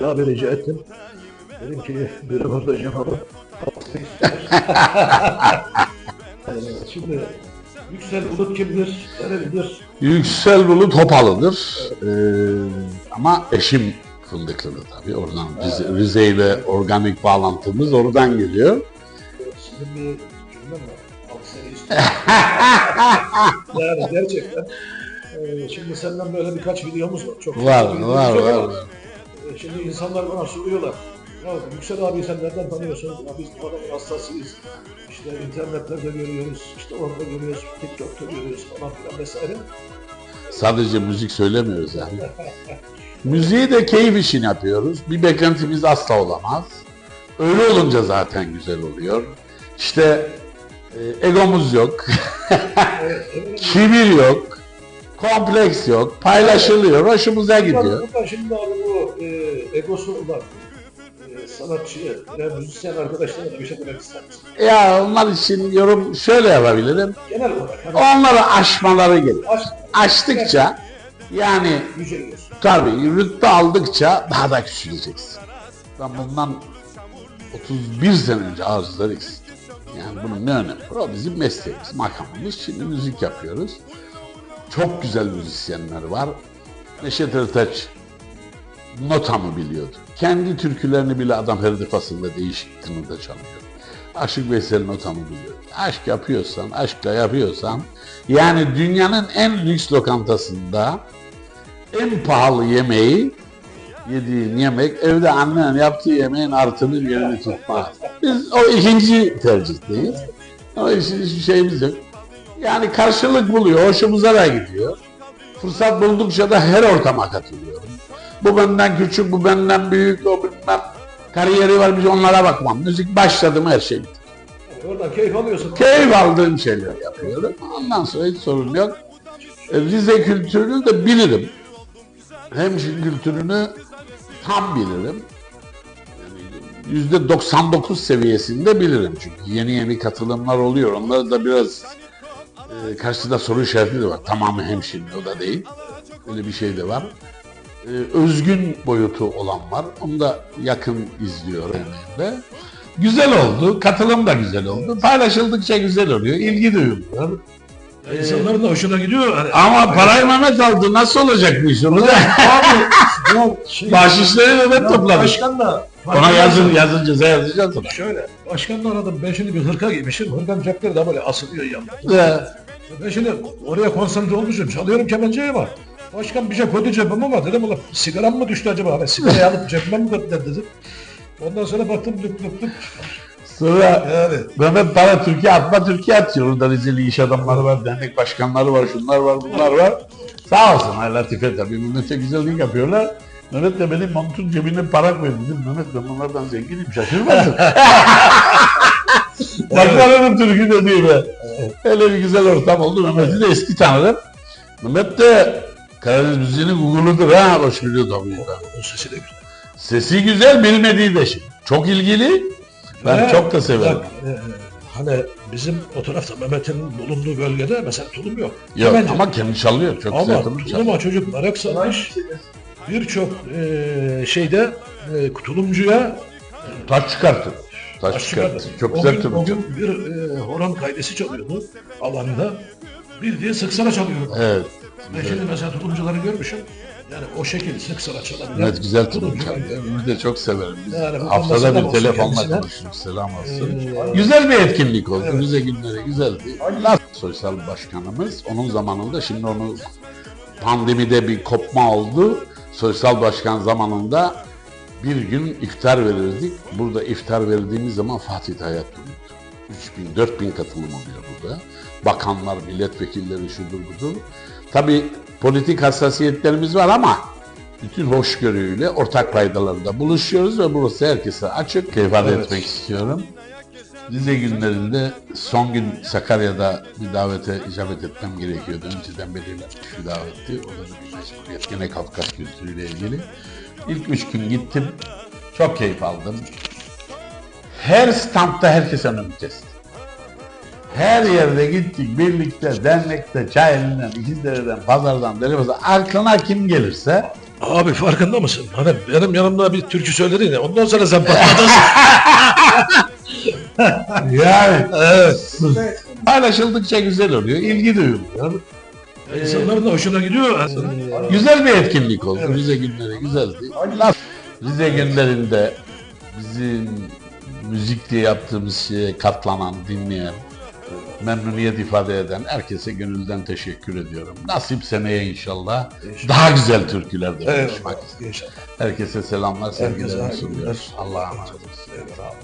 abi rica ettim. Dedim ki bir röportaj yapalım. Ee, Şimdi Yüksel Bulut kimdir? Nerelidir? Yüksel Bulut Hopalı'dır. Ee, ama eşim Fındıklı'dır tabii. Oradan Rize, Rize ile organik bağlantımız oradan geliyor. Sizin bir cümle mi var? Yani gerçekten. Ee, şimdi senden böyle birkaç videomuz var. Çok Var, var, yok var. Şimdi insanlar bana soruyorlar. Ya Yüksel abi sen nereden tanıyorsun? Ya biz bu adamın hastasıyız. İşte internetlerde görüyoruz, işte orada görüyoruz, TikTok'ta görüyoruz falan filan vesaire. Sadece müzik söylemiyoruz yani. Müziği de keyif için yapıyoruz. Bir beklentimiz asla olamaz. Öyle olunca zaten güzel oluyor. İşte e, egomuz yok, kibir yok, kompleks yok, paylaşılıyor, hoşumuza gidiyor. Burada, şimdi abi bu e, egosu olan e, sanatçıya, yani müzisyen arkadaşlarına da bir şey demek ister misin? Ya onlar için yorum şöyle yapabilirim. Genel olarak hani Onları aşmaları gerekiyor. aşk Aştıkça yani yüceliyorsun. tabii rütbe aldıkça daha da küçüleceksin. Ben bundan 31 sene önce arzuları istedim. Yani bunun ne önemi var? O bizim mesleğimiz, makamımız. Şimdi müzik yapıyoruz. Çok güzel müzisyenler var. Neşet Ertaç notamı biliyordu. Kendi türkülerini bile adam her defasında değişik tınıda çalıyor. Aşık Veysel notamı biliyor. Aşk yapıyorsan, aşkla yapıyorsan yani dünyanın en lüks lokantasında en pahalı yemeği yediğin yemek evde annen yaptığı yemeğin artının yerini tutmaz. Biz o ikinci tercihdeyiz. O işin hiçbir şeyimiz yok. Yani karşılık buluyor, hoşumuza da gidiyor. Fırsat buldukça da her ortama katılıyorum. Bu benden küçük, bu benden büyük, o bilmem kariyeri varmış onlara bakmam. Müzik başladım her şey bitti. Oradan keyif alıyorsun. Keyif aldığım şeyler yapıyorum. Ondan sonra hiç sorun yok. E, Rize kültürünü de bilirim. Hemşin kültürünü tam bilirim. Yani Yüzde 99 seviyesinde bilirim çünkü yeni yeni katılımlar oluyor. Onları da biraz e, karşıda soru işareti de var. Tamamı hemşin o da değil. Öyle bir şey de var. E, özgün boyutu olan var. Onu da yakın izliyor örneğinde. Güzel oldu. Katılım da güzel oldu. Paylaşıldıkça güzel oluyor. ilgi duyuluyor. İnsanların da hoşuna gidiyor. Hani, Ama parayı Mehmet aldı. Nasıl olacak bu iş? Onu da abi, ya şey, bahşişleri Mehmet topladı. Başkan da Ona yazın, yazın ceza yazacağız ona. Şöyle, başkan da aradım. Ben şimdi bir hırka giymişim. Hırkanın cepleri de böyle asılıyor yanına. Ve Ben şimdi oraya konsantre olmuşum. Çalıyorum kemenceyi var. Başkan bir şey koydu cebime ama dedim ulan sigaram mı düştü acaba? Ben sigarayı alıp cebime mi koydu dedim. Ondan sonra baktım lüp lüp lüp. Sonra Yani Mehmet para Türkiye atma Türkiye atıyor. Orada Rizeli iş adamları var, dernek başkanları var, şunlar var, bunlar var. Sağ olsun Latife tabii. Mehmet'e güzellik yapıyorlar. Mehmet de benim montun cebine para koydu dedim. Mehmet ben bunlardan zenginim şaşırmadın. Baklarının Türk'ü de değil be. Öyle bir güzel ortam oldu. Mehmet'i de eski tanırım. Mehmet de Karadeniz müziğinin Google'udur ha. Hoş biliyor tabii. o sesi de güzel. Sesi güzel, bilmediği de şey. Çok ilgili. Ben Ve çok da severim. bak, e, hani bizim o tarafta Mehmet'in bulunduğu bölgede mesela tulum yok. Yok Kemence. ama kendi çalıyor. Çok güzel Ama tulum çalıyor. tuluma çocuk merak sarmış. Birçok e, şeyde e, tulumcuya Taş çıkartır. Taş, Taş çıkartır. çıkardı. Çok o güzel gün, tulum o çalıyor. gün bir e, horon kaydesi çalıyordu alanda. Bir diye sık sıra çalıyorum. Evet. Ben şimdi mesela tulumcuları görmüşüm. Yani o şekil sık sıra çalabilen. Evet güzel var. Biz de çok severim. Biz Yani haftada bir telefonla konuşuruz. Selam olsun. Ee, Güzel bir etkinlik oldu. Evet. Rize günleri güzeldi. Nasıl sosyal başkanımız onun zamanında şimdi onu pandemide bir kopma oldu. Sosyal başkan zamanında bir gün iftar verirdik. Burada iftar verdiğimiz zaman Fatih Hayat duyuyordu. 3000 4000 katılım oluyor burada. Bakanlar, milletvekilleri şudur budur. Tabii politik hassasiyetlerimiz var ama bütün hoşgörüyle ortak paydalarda buluşuyoruz ve burası herkese açık. ifade Evet. etmek istiyorum. Rize günlerinde son gün Sakarya'da bir davete icabet etmem gerekiyordu. Önceden belirlenmiş bir davetti. O da bir mecburiyet. Gene Kafkas kültürüyle ilgili. İlk üç gün gittim. Çok keyif aldım. Her standta herkes önümü kesti. Her yerde gittik birlikte, dernekte, çay elinden, İkizdere'den, pazardan, Delibaz'dan. Aklına kim gelirse Abi farkında mısın? Hani benim yanımda bir türkü söyledin ya ondan sonra sen patladın. Yani evet. paylaşıldıkça güzel oluyor, ilgi duyuluyor. İnsanların da hoşuna gidiyor. Güzel bir etkinlik oldu. Rize günleri güzeldi. Laf Rize günlerinde bizim müzikle yaptığımız şeye katlanan, dinleyen, memnuniyet ifade eden herkese gönülden teşekkür ediyorum. Nasip seneye inşallah daha güzel türkülerde Evet. buluşmak. İnşallah. Herkese selamlar, Herkese sevgiler sunuyoruz. Allah'a emanet. Eyvallah.